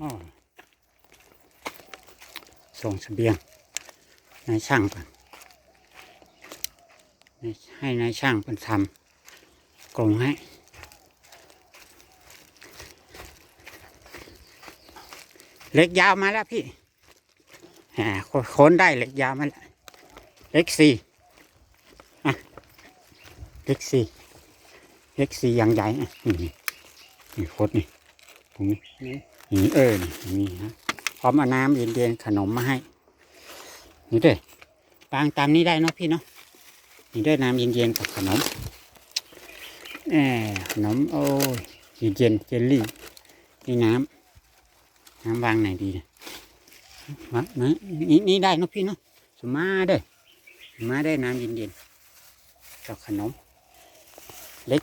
อ้อส่งเสบียงนายช่างก่อนให้นายช่างเป็นทำกรงให้เหล็กยาวมาแล้วพี่แหมโค้นได้เหล็กยาวมาแล้วเหล็กสี่เหล็กสี่เหล็กสี่อย่างใหญ่นี่นี่โคตรนี่ตรงนี้ นี่เออนี่นี่ฮะพร้อมเอาน้ำเย็นๆขนมมาให้ นี่เด้อวางตามนี้ได้เนาะพี่เนาะนี่เด้น้ำเย็นๆกับขนมแหมขนมโอ้ยเย็นเจลลี่นี่น้ำน้ำวางไหนดีเนี่ยมานี่นี่ได้เนอะพี่เนาะสมาเด้อสมาได้น้ำเย็นๆกับขนม เล็ก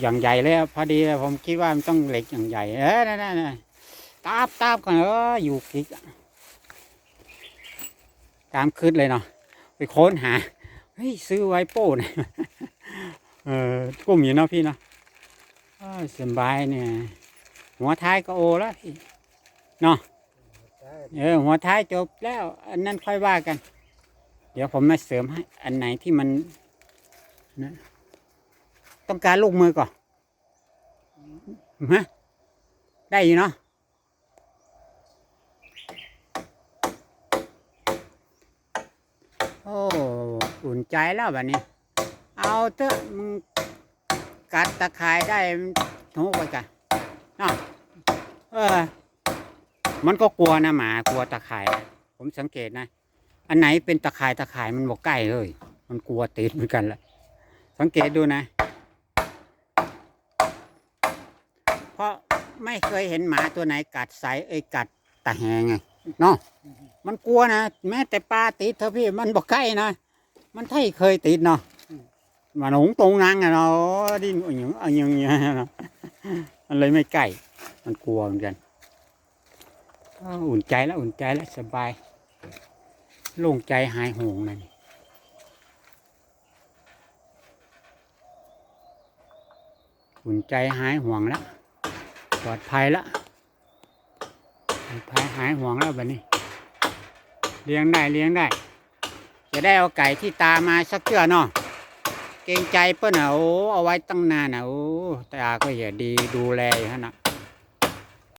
อย่างใหญ่เลยพอดีเลยผมคิดว่ามันต้องเล็กอย่างใหญ่เออนั่นนั่น ตาบตาบกันเอออยู่กิกตามคืดเลยเนาะไปค้นหาเฮ้ยซื้อไว้โป้เนี่ยเออทุ่มอยู่เนาะพี่เนาะอ้าวสบายเนี่ย หัวท้ายก็โอแล้วพี่เนาะเออหัวท้ายจบแล้ว อันนั้นค่อยว่ากัน เดี๋ยวผมมาเสริมให้ อันไหนที่มันนะต้องการลูกมือก่อนฮะได้อยู่เนาะ โอ้อุ่นใจแล้วแบบนี้ เอาเถอะมึงกัดตะข่ายได้ทุกไปกันเนาะเออ มันก็กลัวนะหมากลัวตะข่าย ผมสังเกตนะ อันไหนเป็นตะข่ายตะข่ายมันบอกใกล้เลย มันกลัวติดเหมือนกันแหละสังเกตดูนะ เพราะไม่เคยเห็นหมาตัวไหนกัดสายเอ้ยกัดตะแหงไง เนาะมันกลัวนะแม้แต่ปลาติดเถอพี่มันบอกใกล้นะมันไทยเคยติดเนาะมันหงตรงนังอะเนาะดิ้นอย่างอย่างอย่างเงี้ยนาะมันเลยไม่ใกล้มันกลัวเหมือนกันอุ่นใจแล้วอุ่นใจแล้วสบายโล่งใจหายห่วงเลยอุ่นใจหายห่วงแล้วปลอดภัยแล้ว พายหายห่วงแล้วแบบนี้ เลี้ยงได้เลี้ยงได้ จะได้เอาไก่ที่ตามาสักเกือเนาะเกรงใจเปิ้นอะโอ้เอาไว้ตั้งนานนะโอ้ตาก็อย่าดีดูแลอยู่ฮะนะ